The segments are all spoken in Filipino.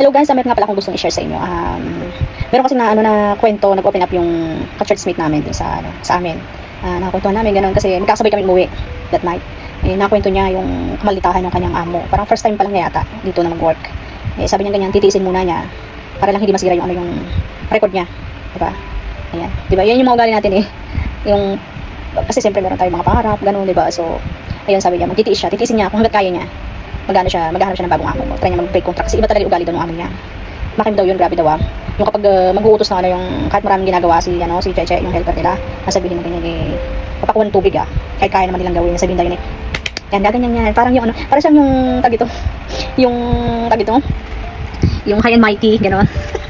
Hello guys, may nga pala akong gustong i-share sa inyo. Um, meron kasi na ano na kwento, nag-open up yung ka-churchmate namin dun sa ano, sa amin. Uh, nakakwentuhan namin ganun kasi magkasabay kami umuwi that night. Eh, nakwento niya yung kamalitahan ng kanyang amo. Parang first time pa lang yata dito na mag-work. Eh, sabi niya ganyan, titiisin muna niya para lang hindi masira yung ano yung record niya. Diba? Ayan. Diba? Yan yung mga ugali natin eh. Yung, kasi siyempre meron tayong mga pangarap, ganun, diba? So, ayun sabi niya, magtitiis siya, titiisin niya kung hanggat kaya niya magano siya, maghahanap siya ng bagong amo. Try niya mag-break contract kasi iba talaga yung ugali doon ng amo niya. Makim daw yun, grabe daw ah. Yung kapag uh, mag-uutos na ano yung kahit maraming ginagawa si ano si Cheche, yung helper nila, nasabihin na ganyan eh papakuha ng tubig ah. Kahit kaya naman nilang gawin, sabihin daw yun eh. Yan, ganyan yan. Parang yung ano, parang siyang yung tag ito. Yung tag ito. Yung high and mighty, gano'n.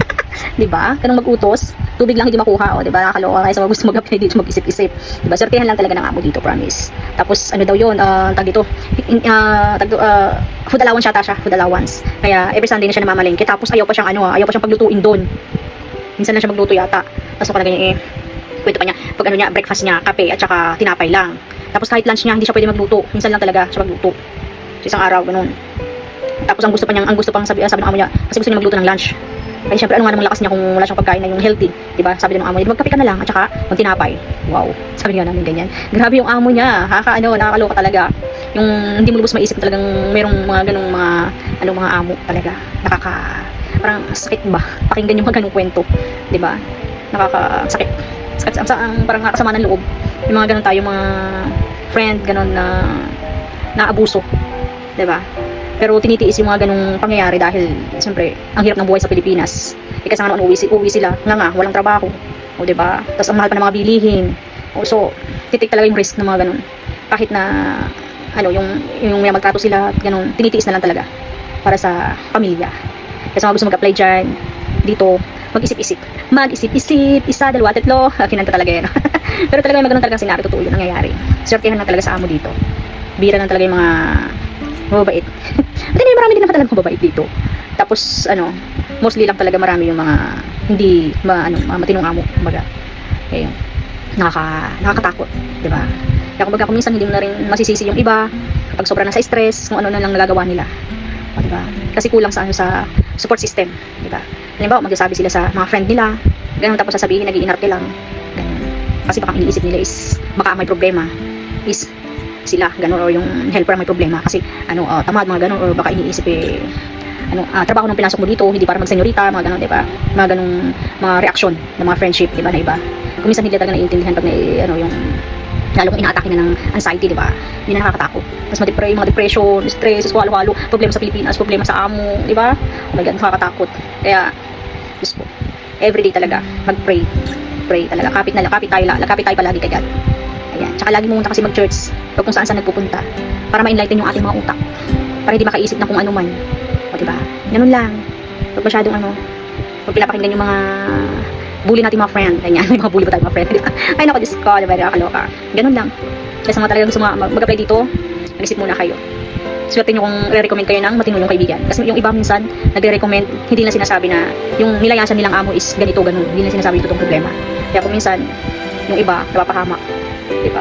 'di ba? Kanang mag-utos, tubig lang hindi makuha, o 'di ba? Nakakaloka kaya sa gusto mag-apply dito mag-isip-isip. 'Di ba? Sortihan lang talaga ng amo dito, promise. Tapos ano daw 'yun, uh, tag dito, uh, tag uh, food allowance yata siya, food allowance. Kaya every Sunday na siya namamalengke. Tapos ayaw pa siyang ano, ayaw pa siyang paglutuin doon. Minsan lang siya magluto yata. Tapos ako na ganyan eh, kwento pa niya, pag ano niya, breakfast niya, kape at saka tinapay lang. Tapos kahit lunch niya, hindi siya pwede magluto. Minsan lang talaga siya magluto. Sa isang araw, ganun. Tapos ang gusto pa niya, ang gusto pang sabi, sabi ng amo niya, kasi gusto niya magluto ng lunch. Ay, syempre, ano nga namang lakas niya kung wala siyang pagkain na yung healthy. Diba? Sabi din ng amo niya, magkape ka na lang, at saka magtinapay. Wow. Sabi niya namin ganyan. Grabe yung amo niya. Haka, ano, nakakaloka talaga. Yung hindi mo lubos maisip talagang merong mga ganong mga, ano, mga amo talaga. Nakaka, parang sakit ba? Pakinggan yung mga ganong kwento. Diba? Nakakasakit. Sakit, ang, ang parang nakasama ng loob. Yung mga ganon tayo, mga friend, ganon na naabuso. Diba? Pero tinitiis yung mga ganong pangyayari dahil siyempre ang hirap ng buhay sa Pilipinas. E kasi nga uwi, uwi sila, nga nga, walang trabaho. O ba? Tapos ang mahal pa ng mga bilihin. O so, titik talaga yung risk ng mga ganon. Kahit na ano, yung yung may magtrato sila, ganon, tinitiis na lang talaga para sa pamilya. Kasi mga gusto mag-apply dyan, dito, mag-isip-isip. Mag-isip-isip, isa, dalawa, tatlo. Kinanta talaga yan. Pero talaga may ganun talagang senaryo, totoo yun nangyayari. Swertihan lang talaga sa amo dito. Bira lang talaga yung mga mababait. At hindi, marami din naman talaga mababait dito. Tapos, ano, mostly lang talaga marami yung mga hindi, ma, ano, mga matinong amo, kumbaga. Yun, nakaka, nakakatakot, di ba? Kaya kumbaga kung minsan hindi mo na rin masisisi yung iba, kapag sobra na sa stress, kung ano na lang nagagawa nila. O, di ba? Kasi kulang sa, ano, sa support system, di ba? Halimbawa, magsasabi sila sa mga friend nila, ganun tapos sasabihin, nag-iinarte lang. Ganun. Kasi baka iniisip nila is, baka may problema, is sila ganun or yung helper may problema kasi ano uh, tamad mga ganun or baka iniisip eh ano uh, trabaho nung pinasok mo dito hindi para magsenyorita mga ganun 'di ba mga ganung mga reaksyon ng mga friendship 'di ba na iba kung hindi talaga naiintindihan pag na, ano yung lalo kung inaatake na ng anxiety, di ba? Yun na nakakatakot. Tapos ma-depress, mga depression, stress, halo-halo, problema sa Pilipinas, problema sa amo, di ba? Oh my God, nakakatakot. Kaya, Diyos ko, everyday talaga, mag-pray. Pray talaga. Kapit na lang, kapit tayo, kapit tayo palagi kay God. Ayan. Tsaka lagi pumunta kasi mag-church o kung saan saan nagpupunta para ma-enlighten yung ating mga utak. Para hindi makaisip ng kung ano man. O diba? Ganun lang. Pag masyadong ano, pag pinapakinggan yung mga bully natin mga friend, ganyan, may mga bully ba tayo mga friend, diba? Ay nako, Diyos ko, diba, nakakaloka. Ganun lang. Kasi mga talagang gusto mga mag-apply dito, mag-isip muna kayo. Swerte nyo kung re-recommend kayo ng matinong kaibigan. Kasi yung iba minsan, nagre-recommend, hindi na sinasabi na yung nilayasan nilang amo is ganito, ganun. Hindi na sinasabi yung totoong problema. Kaya kung minsan, yung iba, napapahamak. Diba?